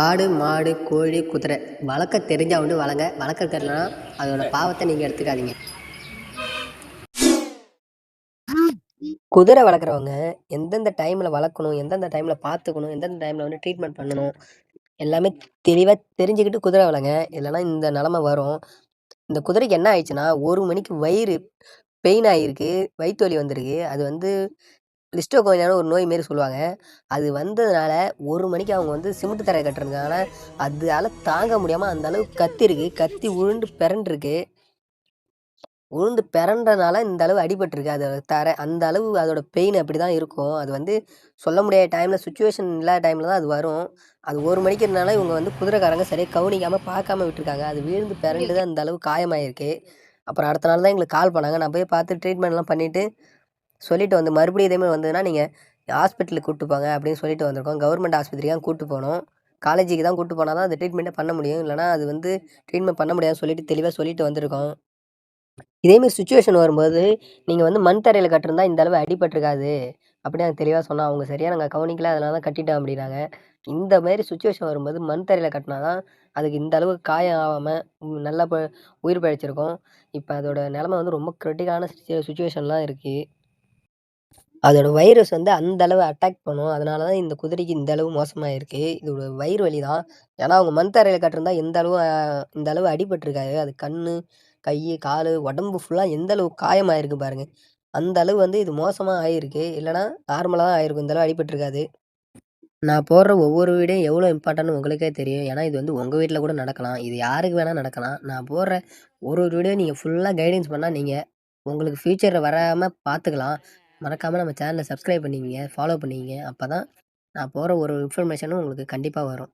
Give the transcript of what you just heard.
ஆடு மாடு கோழி குதிரை. வளர்க்க தெரிஞ்சா வந்து வளங்க. வளர்க்க தெரியலனா அதோட பாவத்தை நீங்கள் எடுத்துக்காதீங்க. குதிரை வளர்க்குறவங்க எந்தெந்த டைமில் வளர்க்கணும் எந்தெந்த டைமில் பார்த்துக்கணும் எந்தெந்த டைமில் வந்து ட்ரீட்மெண்ட் பண்ணணும் எல்லாமே தெளிவாக தெரிஞ்சுக்கிட்டு குதிரை வளங்க. இல்லைனா இந்த நிலமை வரும். இந்த குதிரைக்கு என்ன ஆயிடுச்சுன்னா ஒரு மணிக்கு வயிறு பெயின் ஆகிருக்கு வயிற்று வலி வந்திருக்கு. அது வந்து லிஸ்டோகோனியான ஒரு நோய் மாரி சொல்லுவாங்க. அது வந்ததுனால ஒரு மணிக்கு அவங்க வந்து சிமெண்ட் தரையை கட்டுறதுனால அதால் தாங்க முடியாமல் அந்த அளவுக்கு கத்திருக்கு கத்தி உருண்டு பிறண்டிருக்கு உளுந்து பிறன்றனால இந்த அளவு அடிபட்டிருக்கு. அதோட தர அந்த அளவு அதோட பெயின் அப்படி தான் இருக்கும். அது வந்து சொல்ல முடியாத டைமில் சுச்சுவேஷன் இல்லாத டைமில் தான் அது வரும். அது ஒரு மணிக்கிறதுனால இவங்க வந்து குதிரைக்காரங்க சரியாக கவனிக்காமல் பார்க்காம விட்டுருக்காங்க. அது விழுந்து பிறண்டு தான் அந்த அளவு காயமாயிருக்கு. அப்புறம் அடுத்த நாள் தான் எங்களுக்கு கால் பண்ணாங்க. நான் போய் பார்த்து ட்ரீட்மெண்ட்லாம் பண்ணிவிட்டு சொல்லிட்டு வந்து மறுபடியும் இதேமாதிரி வந்ததுன்னா நீங்கள் ஹாஸ்பிட்டலுக்கு கூப்பிட்டு போங்க அப்படின்னு சொல்லிட்டு வந்திருக்கோம். கவர்மெண்ட் ஆஸ்பத்திரிக்கு தான் கூப்பிட்டு போகணும் காலேஜுக்கு தான் கூப்பிட்டு போனால் தான் அந்த ட்ரீட்மெண்ட்டை பண்ண முடியும். இல்லைனா அது வந்து ட்ரீட்மெண்ட் பண்ண முடியாதுன்னு சொல்லிட்டு தெளிவாக சொல்லிட்டு வந்திருக்கோம். இதேமாரி சுச்சுவேஷன் வரும்போது நீங்கள் வந்து மண் தரையில் கட்டிருந்தா இந்த அளவு அடிபட்டிருக்காது அப்படின்னு எனக்கு தெளிவாக சொன்னால் அவங்க சரியாக நாங்கள் கவனிக்கல அதனால தான் கட்டிட்டோம் அப்படின்னாங்க. இந்த மாதிரி சுச்சுவேஷன் வரும்போது மண் தரையில் கட்டினா தான் அதுக்கு இந்த அளவு காயம் ஆகாமல் நல்லா ப உயிர் பிழைச்சிருக்கோம். இப்போ அதோட நிலமை வந்து ரொம்ப கிரிட்டிக்கலான சுச்சுவேஷன்லாம் இருக்குது அதோட வைரஸ் வந்து அந்த அளவு அட்டாக் பண்ணும். அதனால தான் இந்த குதிரைக்கு இந்த அளவு மோசமாக இருக்குது இதோட வயிறு வலி தான் ஏன்னா அவங்க மண் தரையில் கட்டிருந்தா எந்த அளவு இந்த அளவு அடிபட்டிருக்காரு அது கண் கை கால் உடம்பு ஃபுல்லாக எந்த அளவு காயமாயிருக்கு பாருங்கள் அந்த அளவு வந்து இது மோசமாக ஆகிருக்கு இல்லைனா நார்மலாக தான் ஆகிருக்கும் இந்த அளவு அடிபட்டிருக்காது. நான் போடுற ஒவ்வொரு வீடியும் எவ்வளோ இம்பார்ட்டன்ட்னு உங்களுக்கே தெரியும். ஏன்னா இது வந்து உங்கள் வீட்டில் கூட நடக்கலாம். இது யாருக்கு வேணால் நடக்கலாம். நான் போடுற ஒரு ஒரு வீடியோ நீங்கள் ஃபுல்லாக கைடன்ஸ் பண்ணால் நீங்கள் உங்களுக்கு ஃப்யூச்சரில் வராமல் பார்த்துக்கலாம் மறக்காமல் நம்ம சேனலை சப்ஸ்கிரைப் பண்ணிக்கிங்க ஃபாலோ பண்ணிக்கிங்க. அப்போ தான் நான் போகிற ஒரு இன்ஃபர்மேஷனும் உங்களுக்கு கண்டிப்பாக வரும்.